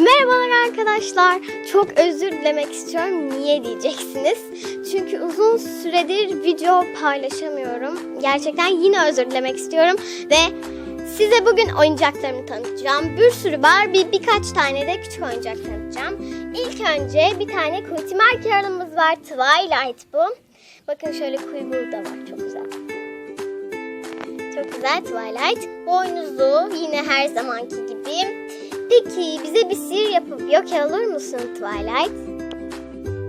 Merhabalar arkadaşlar. Çok özür dilemek istiyorum. Niye diyeceksiniz? Çünkü uzun süredir video paylaşamıyorum. Gerçekten yine özür dilemek istiyorum ve size bugün oyuncaklarımı tanıtacağım. Bir sürü var. Bir birkaç tane de küçük oyuncak tanıtacağım. İlk önce bir tane Kuytimer Carol'ımız var. Twilight bu. Bakın şöyle kuyruğu da var. Çok güzel. Çok güzel Twilight. Boynuzlu yine her zamanki gibi. Peki bize bir sihir yapıp yok olur musun Twilight?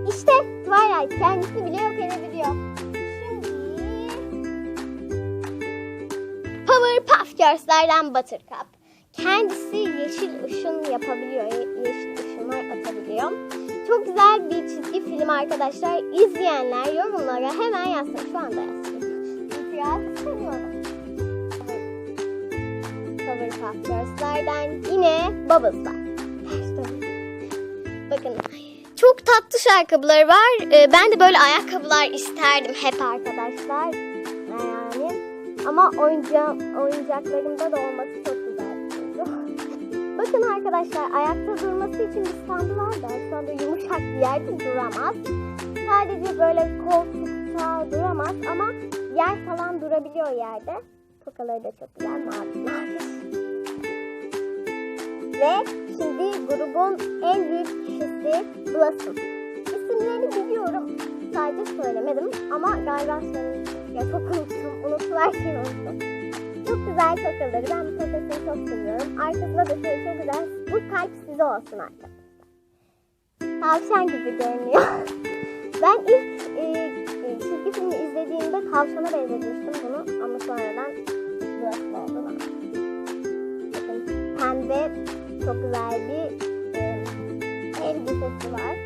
İşte Twilight kendisi bile yok edebiliyor. Şimdi Powerpuff Girls'lerden Buttercup. Kendisi yeşil ışın yapabiliyor. ye- Yeşil ışınlar atabiliyor. Çok güzel bir çizgi film arkadaşlar. İzleyenler yorumlara hemen yazsın. Şu anda yazsın. İtiraz Powerpuff Girls'lerden yine Bubbles var. Ters dön. Bakın çok tatlı ayakkabıları var. Ee, ben de böyle ayakkabılar isterdim hep arkadaşlar. Yani ama oyunca oyuncaklarımda da olması çok güzel. Bakın arkadaşlar ayakta durması için bir standı var da şu anda yumuşak bir yerde duramaz. Sadece böyle koltukta duramaz ama yer falan durabiliyor yerde. Tokaları da çok güzel. Ve şimdi grubun en büyük kişisi Blossom. İsimlerini biliyorum. Sadece söylemedim ama galiba söylemiştim. Ya çok unuttum. Unuttum her unuttum. Çok güzel tokaları. Ben bu tokasını çok seviyorum. Arkasında da şöyle çok güzel. Bu kalp size olsun arkadaşlar. Tavşan gibi görünüyor. çok güzel bir e, elbisesi var.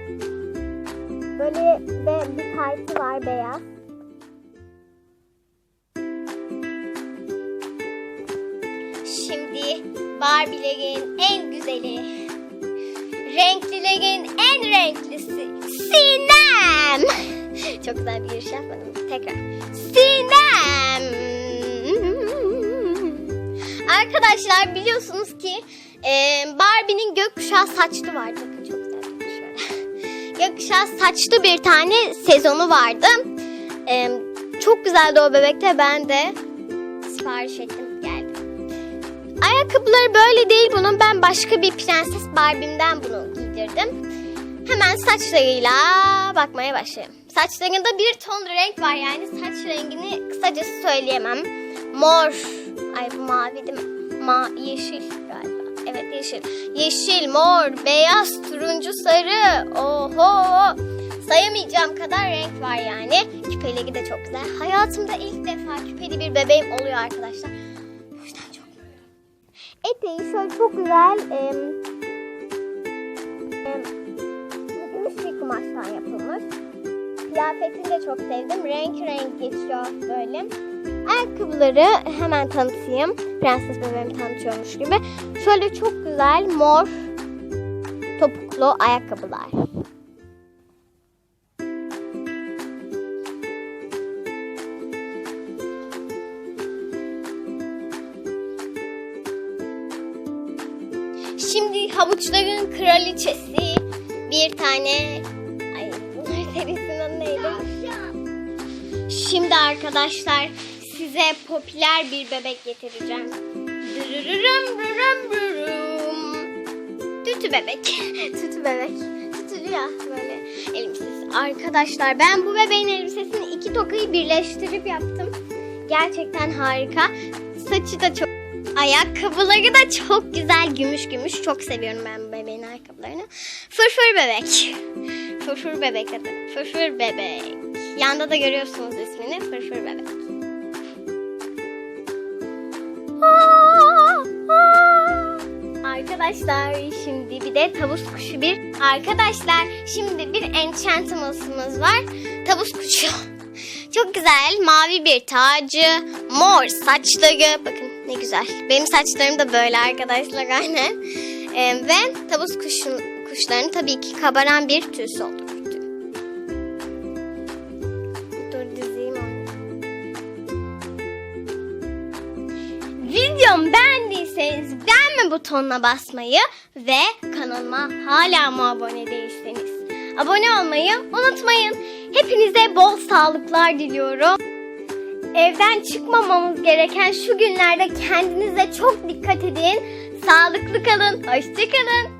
Böyle ve bir taytı var beyaz. Şimdi Barbie'lerin en güzeli, renklilerin en renklisi Sinem. Çok güzel bir giriş yapmadım. Tekrar. Sinem. Arkadaşlar biliyorsunuz ki e, Barbie'nin gökkuşağı saçlı vardı. Bakın çok güzel gökkuşağı saçlı bir tane sezonu vardı. E, çok güzeldi o bebekte. Ben de sipariş ettim geldi. Ayakkabıları böyle değil bunun. Ben başka bir prenses Barbie'mden bunu giydirdim. Hemen saçlarıyla bakmaya başlayayım. Saçlarında bir ton renk var yani saç rengini kısacası söyleyemem. Mor, ay bu mavi mi? Ma yeşil galiba. Evet yeşil. Yeşil, mor, beyaz, turuncu, sarı. Oho! Sayamayacağım kadar renk var yani. Küpeleri de çok güzel. Hayatımda ilk defa küpeli bir bebeğim oluyor arkadaşlar. O yüzden çok. Eteği şöyle çok güzel em, em, gümüş bir kumaştan yapılmış. Kıyafetini de çok sevdim. Renk renk geçiyor böyle. Ayakkabıları hemen tanıtayım. Prenses bebeğimi tanıtıyormuş gibi. Şöyle çok güzel mor topuklu ayakkabılar. Şimdi havuçların kraliçesi bir tane ay bunlar serisinin adı neydi? Şimdi arkadaşlar size popüler bir bebek getireceğim. Dırırırım rırım rırım. Tütü bebek. Tütü bebek. Tütülü ya böyle elbisesi. Arkadaşlar ben bu bebeğin elbisesini iki tokayı birleştirip yaptım. Gerçekten harika. Saçı da çok Ayakkabıları da çok güzel gümüş gümüş. Çok seviyorum ben bebeğin ayakkabılarını. Fırfır bebek. Fırfır bebek adı. Fırfır bebek. Yanda da görüyorsunuz ismini. Fırfır bebek. De tavus kuşu bir. Arkadaşlar şimdi bir enchantimals'ımız var. Tavus kuşu. Çok güzel mavi bir tacı, mor saçları. Bakın ne güzel. Benim saçlarım da böyle arkadaşlar aynen. Ee, ve tavus kuşun, kuşlarının tabii ki kabaran bir tüysü dizeyim onu. Videomu beğendiyseniz beğenme butonuna basmayı ve kanalıma hala mı abone değilseniz abone olmayı unutmayın. Hepinize bol sağlıklar diliyorum. Evden çıkmamamız gereken şu günlerde kendinize çok dikkat edin. Sağlıklı kalın. Hoşçakalın.